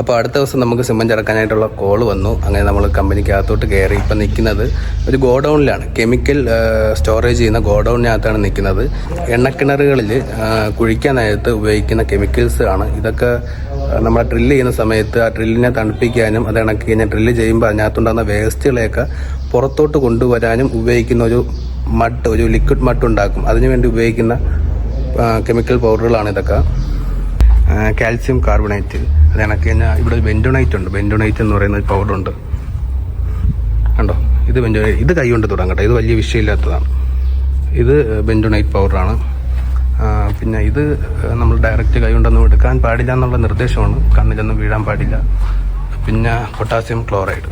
അപ്പോൾ അടുത്ത ദിവസം നമുക്ക് സിമന്റ് ഇറക്കാനായിട്ടുള്ള കോൾ വന്നു. അങ്ങനെ നമ്മൾ കമ്പനിക്കകത്തോട്ട് കയറി ഇപ്പം നിൽക്കുന്നത് ഒരു ഗോഡൗണിലാണ്. കെമിക്കൽ സ്റ്റോറേജ് ചെയ്യുന്ന ഗോഡൗണിനകത്താണ് നിൽക്കുന്നത്. എണ്ണക്കിണറുകളിൽ കുഴിക്കാനായിട്ട് ഉപയോഗിക്കുന്ന കെമിക്കൽസ് ആണ്. ഇതൊക്കെ നമ്മൾ ഡ്രില്ല് ചെയ്യുന്ന സമയത്ത് ആ ഡ്രില്ലിനെ തണുപ്പിക്കാനും അത് ഇണക്കി കഴിഞ്ഞാൽ ഡ്രില്ല് ചെയ്യുമ്പോൾ അതിനകത്തുണ്ടാകുന്ന വേസ്റ്റുകളെയൊക്കെ പുറത്തോട്ട് കൊണ്ടുവരാനും ഉപയോഗിക്കുന്ന ഒരു മട്ട് ഒരു ലിക്വിഡ് മഡ് ഉണ്ടാക്കും. അതിനുവേണ്ടി ഉപയോഗിക്കുന്ന കെമിക്കൽ പൗഡറുകളാണ് ഇതൊക്കെ. കാൽസ്യം കാർബണേറ്റ് അത് കണക്ക് കഴിഞ്ഞാൽ ഇവിടെ ബെൻഡോണൈറ്റ് ഉണ്ട്. ബെൻഡോണൈറ്റ് എന്ന് പറയുന്ന പൗഡർ ഉണ്ട്. കണ്ടോ? ഇത് ബെൻഡോണൈറ്റ് ഇത് കൈ കൊണ്ട് തുടങ്ങട്ടെ ഇത് വലിയ വിഷയമില്ലാത്തതാണ്. ഇത് ബെൻഡോണൈറ്റ് പൗഡറാണ് പിന്നെ ഇത് നമ്മൾ ഡയറക്റ്റ് കൈ കൊണ്ടൊന്നും എടുക്കാൻ പാടില്ല എന്നുള്ള നിർദ്ദേശമാണ്. കണ്ണിലൊന്നും വീഴാൻ പാടില്ല. പിന്നെ പൊട്ടാസ്യം ക്ലോറൈഡ്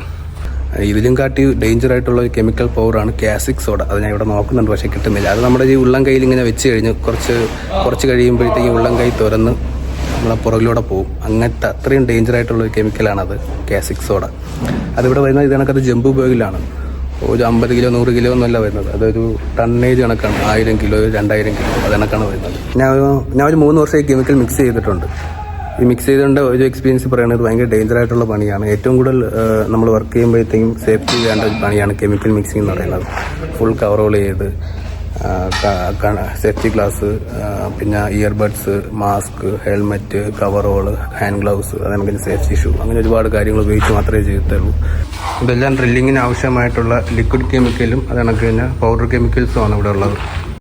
ഇതിലും കാട്ടി ഡേഞ്ചർ ആയിട്ടുള്ള ഒരു കെമിക്കൽ പൗഡറാണ് കാസിക് സോഡ അത് ഞാൻ ഇവിടെ നോക്കുന്നുണ്ട് പക്ഷേ കിട്ടുന്നില്ല. അത് നമ്മുടെ ഈ ഉള്ളം കയ്യിൽ ഇങ്ങനെ വെച്ച് കഴിഞ്ഞ് കുറച്ച് കുറച്ച് കഴിയുമ്പോഴത്തേക്കും ഉള്ളം കൈ തുറന്ന് നമ്മളെ പുറകിലൂടെ പോകും. അങ്ങനത്തെ അത്രയും ഡേഞ്ചർ ആയിട്ടുള്ള ഒരു കെമിക്കലാണത് കാസിക് സോഡ അതിവിടെ വരുന്നത് ഇത് കണക്കത് ജമ്പ് ഉപയോഗിലാണ്. ഒരു അമ്പത് കിലോ നൂറ് കിലോ ഒന്നുമല്ല വരുന്നത്. അതൊരു ടണ്ണേജ് കണക്കാണ്. ആയിരം കിലോ രണ്ടായിരം കിലോ അത് കണക്കാണ് വരുന്നത്. ഞാൻ ഞാൻ ഒരു മൂന്ന് വർഷം ഈ കെമിക്കൽ മിക്സ് ചെയ്തിട്ടുണ്ട്. ഈ മിക്സ് ചെയ്തുകൊണ്ട് ഒരു എക്സ്പീരിയൻസ് പറയുന്നത് ഭയങ്കര ഡേഞ്ചർ ആയിട്ടുള്ള പണിയാണ്. ഏറ്റവും കൂടുതൽ നമ്മൾ വർക്ക് ചെയ്യുമ്പോഴത്തേക്കും സേഫ്റ്റി വേണ്ട ഒരു പണിയാണ് കെമിക്കൽ മിക്സിംഗ് എന്ന് പറയുന്നത്. ഫുൾ കവറോൾ ചെയ്ത് സേഫ്റ്റി ഗ്ലാസ് പിന്നെ earbuds mask helmet coverall hand gloves അതല്ലെങ്കിൽ സേഫ്റ്റി ഷൂ അങ്ങനെ ഒരുപാട് കാര്യങ്ങൾ ഉപയോഗിച്ച് മാത്രമേ ചെയ്തിട്ടുള്ളൂ. ഇതെല്ലാം ഡ്രില്ലിങ്ങിന് ആവശ്യമായിട്ടുള്ള ലിക്വിഡ് കെമിക്കലും അത് തന്നെ പൗഡർ കെമിക്കൽസും ആണ് ഇവിടെ ഉള്ളത്.